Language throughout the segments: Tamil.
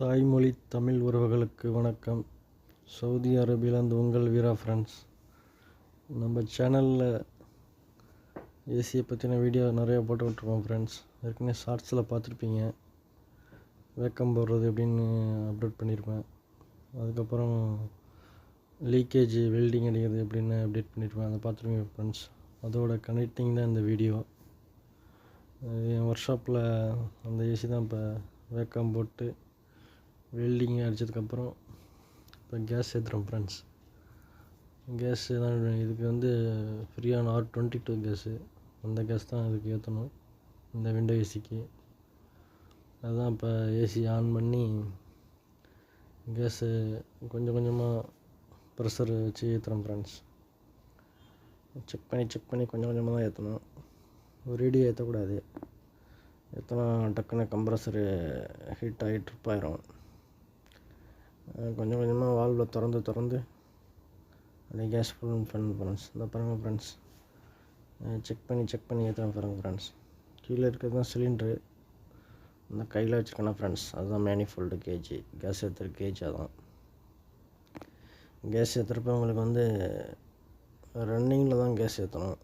தாய்மொழி தமிழ் உறவுகளுக்கு வணக்கம். சவுதி அரேபியிலேருந்து உங்கள் வீரா ஃப்ரெண்ட்ஸ் நம்ம சேனலில் ஏசியை பற்றின வீடியோ நிறையா போட்டு விட்ருக்கோம் ஃப்ரெண்ட்ஸ் ஏற்கனவே ஷார்ட்ஸில் பார்த்துருப்பீங்க. வேக்கம் போடுறது எப்படின்னு அப்டேட் பண்ணியிருப்பேன். அதுக்கப்புறம் லீக்கேஜ் வெல்டிங் அடிக்கிறது எப்படின்னு அப்டேட் பண்ணியிருப்பேன். அதை பார்த்துருப்பீங்க ஃப்ரெண்ட்ஸ் அதோட கனெக்டிங் தான் இந்த வீடியோ என் ஒர்க் ஷாப்பில் அந்த ஏசி தான் இப்போ வேக்கம் போட்டு வெல்டிங் அடித்ததுக்கப்புறம் இப்போ கேஸ் ஏற்றுறோம் ஃப்ரெண்ட்ஸ் கேஸ் தான் இதுக்கு வந்து ஃப்ரீயான ஆர் டுவெண்ட்டி டூ கேஸு. அந்த கேஸ் தான் இதுக்கு ஏற்றணும் இந்த விண்டோ ஏசிக்கு அதுதான் இப்போ ஏசி ஆன் பண்ணி கேஸு கொஞ்சம் கொஞ்சமாக ப்ரெஷர் வச்சு ஏற்றுறோம் ஃப்ரெண்ட்ஸ் செக் பண்ணி செக் பண்ணி கொஞ்சம் கொஞ்சமாக தான் ஏற்றணும் ரேடியோ ஏற்றக்கூடாது ஏற்றினா டக்குன்னு கம்ப்ரஸரு ஹீட் ஆகி ட்ரிப் ஆயிரும். கொஞ்சம் கொஞ்சமாக வால்வில் திறந்து திறந்து அப்படியே கேஸ் ஃபுல் பண்ண ஃப்ரெண்ட்ஸ் இந்த பாருங்கள் ஃப்ரெண்ட்ஸ் செக் பண்ணி செக் பண்ணி ஏற்றுறேன் பாருங்கள் ஃப்ரெண்ட்ஸ் கீழே இருக்கிறது தான் சிலிண்ட்ரு இந்த கையில் வச்சுருக்கேன்னா ஃப்ரெண்ட்ஸ் அதுதான் மேனிஃபோல்டு கேஜி கேஸ் ஏற்றுற கேஜ் அதான். கேஸ் ஏற்றுறப்ப உங்களுக்கு வந்து ரன்னிங்கில் தான் கேஸ் ஏற்றணும்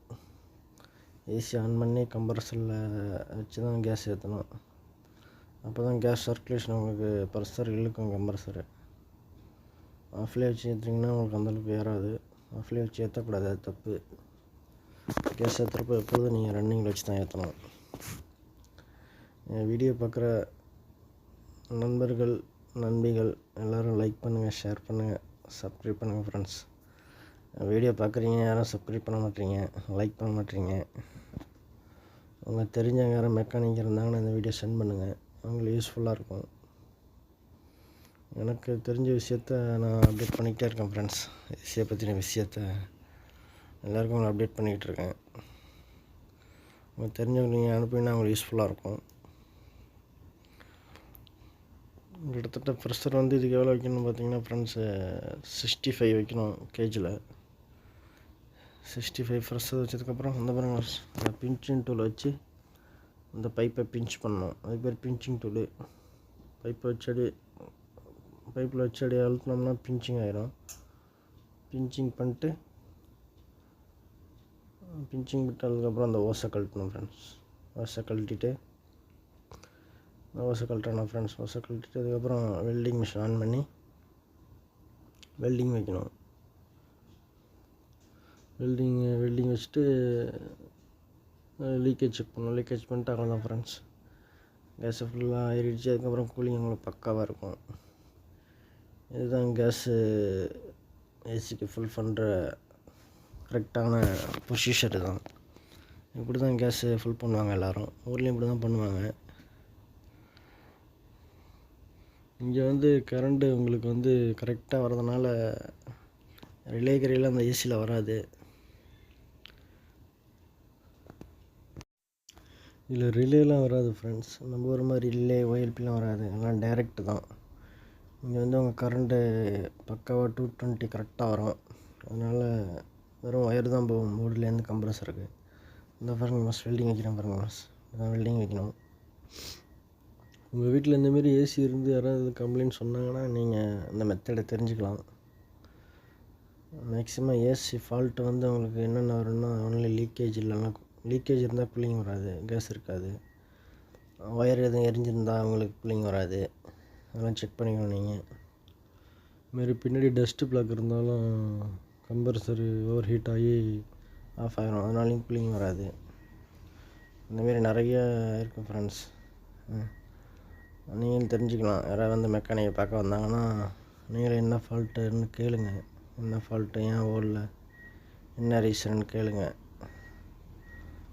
ஏசி ஆன் பண்ணி கம்ப்ரஸரில் வச்சு தான் கேஸ் ஏற்றணும் அப்போ தான் கேஸ் சர்க்குலேஷன் உங்களுக்கு ப்ரெஷர் இழுக்கும் கம்ப்ரஸரு ஆஃப்லேயே வச்சு ஏற்றுங்கன்னா உங்களுக்கு அந்தளவுக்கு ஏறாது. ஆஃப்லேயே வச்சு ஏற்றக்கூடாது அது தப்பு. கேஸ் ஏற்றுறப்ப எப்பொழுதும் நீங்கள் ரன்னிங்கில் வச்சு தான் ஏற்றணும் என் வீடியோ பார்க்குற நண்பர்கள் நண்பிகள் எல்லோரும் லைக் பண்ணுங்கள் ஷேர் பண்ணுங்கள் சப்ஸ்கிரைப் பண்ணுங்கள் ஃப்ரெண்ட்ஸ் வீடியோ பார்க்குறீங்க யாரும் சப்ஸ்கிரைப் பண்ண மாட்டீங்க லைக் பண்ண மாட்டீங்க. உங்கள் தெரிஞ்சவங்க யாரும் மெக்கானிக் இருந்தாங்கன்னா இந்த வீடியோ சென்ட் பண்ணுங்கள் அவங்களுக்கு யூஸ்ஃபுல்லாக இருக்கும். எனக்கு தெரிஞ்ச விஷயத்த நான் அப்டேட் பண்ணிக்கிட்டே இருக்கேன் ஃப்ரெண்ட்ஸ் ஏசியை பற்றின விஷயத்த எல்லாருக்கும் உங்களை அப்டேட் பண்ணிக்கிட்டு இருக்கேன். உங்களுக்கு தெரிஞ்சவங்க நீங்கள் அனுப்பினா அவங்களுக்கு யூஸ்ஃபுல்லாக இருக்கும். கிட்டத்தட்ட ப்ரெஷர் வந்து இதுக்கு எவ்வளோ வைக்கணும்னு பார்த்தீங்கன்னா ஃப்ரெண்ட்ஸு சிக்ஸ்டி ஃபைவ் வைக்கணும் கேஜில் சிக்ஸ்டி ஃபைவ் ப்ரெஷர் வச்சதுக்கப்புறம் அந்த பாருங்க பிஞ்சிங் டூல் வச்சு அந்த பைப்பை பிஞ்ச் பண்ணணும். அதுக்கு பேர் பிஞ்சிங் டூலு பைப்பை வச்சு பைப்பில் வச்சு அப்படியே அழுத்தினோம்னா பிஞ்சிங் ஆயிரும். பிஞ்சிங் பண்ணிட்டு பிஞ்சிங் விட்டதுக்கப்புறம் அந்த ஓசை கழட்டணும் ஃப்ரெண்ட்ஸ் ஓசை கழட்டிட்டு ஓசை கழட்டணும் ஃப்ரெண்ட்ஸ் ஓசை கழட்டிட்டு அதுக்கப்புறம் வெல்டிங் மிஷின் ஆன் பண்ணி வெல்டிங் வைக்கணும். வெல்டிங் வெல்டிங் வச்சுட்டு லீக்கேஜ் செக் பண்ணணும். லீக்கேஜ் பண்ணிட்டு அவ்வளோதான் ஃப்ரெண்ட்ஸ் கேஸை ஃபுல்லாக ஏறிடுச்சு. அதுக்கப்புறம் கூலிங் உங்களுக்கு பக்காவாக இருக்கும். இதுதான் கேஸு ஏசிக்கு ஃபுல் பண்ணுற கரெக்டான ப்ரொசீஜர் தான் இப்படி தான். கேஸு ஃபுல் பண்ணுவாங்க எல்லோரும். ஊர்லேயும் இப்படி தான் பண்ணுவாங்க. இங்கே வந்து கரண்ட்டு உங்களுக்கு வந்து கரெக்டாக வரதுனால ரிலேகரையில் அந்த ஏசியில் வராது. இதில் ரிலேலாம் வராது ஃப்ரெண்ட்ஸ் நம்ம ஒரு மாதிரி ரிலே ஒயல்பிலாம் வராது. எல்லாம் டைரெக்ட் தான். இங்கே வந்து உங்கள் கரண்ட்டு பக்காவாக டூ டுவெண்ட்டி கரெக்டாக வரும். அதனால் வெறும் ஒயர் தான் போகும். போர்டுலேருந்து கம்ப்ரஸருக்கு இந்த பாருங்க மாஸ் வெல்டிங் வைக்கிறேன் பாருங்க மாஸ் இதான் வெல்டிங் வைக்கணும். உங்கள் வீட்டில் இந்தமாரி ஏசி இருந்து யாராவது கம்ப்ளைண்ட் சொன்னாங்கன்னா நீங்கள் இந்த மெத்தடை தெரிஞ்சுக்கலாம். மேக்ஸிமம் ஏசி ஃபால்ட்டு வந்து உங்களுக்கு என்னென்ன வரும்னா ஒன்லி லீக்கேஜ் இல்லைன்னா லீக்கேஜ் இருந்தால் கூலிங் வராது. கேஸ் இருக்காது. ஒயர் எதுவும் எரிஞ்சிருந்தால் அவங்களுக்கு கூலிங் வராது. அதெல்லாம் செக் பண்ணிக்கணும் நீங்கள் இதுமாரி பின்னாடி டஸ்ட்டு பிளாக் இருந்தாலும் கம்பர்சரு ஓவர் ஹீட் ஆகி ஆஃப் ஆகிரும் அதனாலையும் கூலிங் வராது. இந்தமாரி நிறைய இருக்குது ஃப்ரெண்ட்ஸ் நீங்களும் தெரிஞ்சுக்கலாம். யாராவது வந்து மெக்கானிக்கை பார்க்க வந்தாங்கன்னா நீங்களும் என்ன ஃபால்ட்டுன்னு கேளுங்க. என்ன ஃபால்ட்டு ஏன் ஓடல? என்ன ரீசன் கேளுங்க.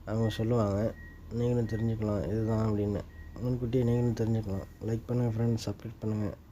அவங்க சொல்லுவாங்க. நீங்களும் தெரிஞ்சுக்கலாம். இதுதான் அப்படின்னு. முன்கூட்டியே நீங்களும் தெரிஞ்சுக்கலாம் லைக் பண்ணுங்கள் ஃப்ரெண்ட்ஸ் சப்ஸ்கிரைப் பண்ணுங்கள்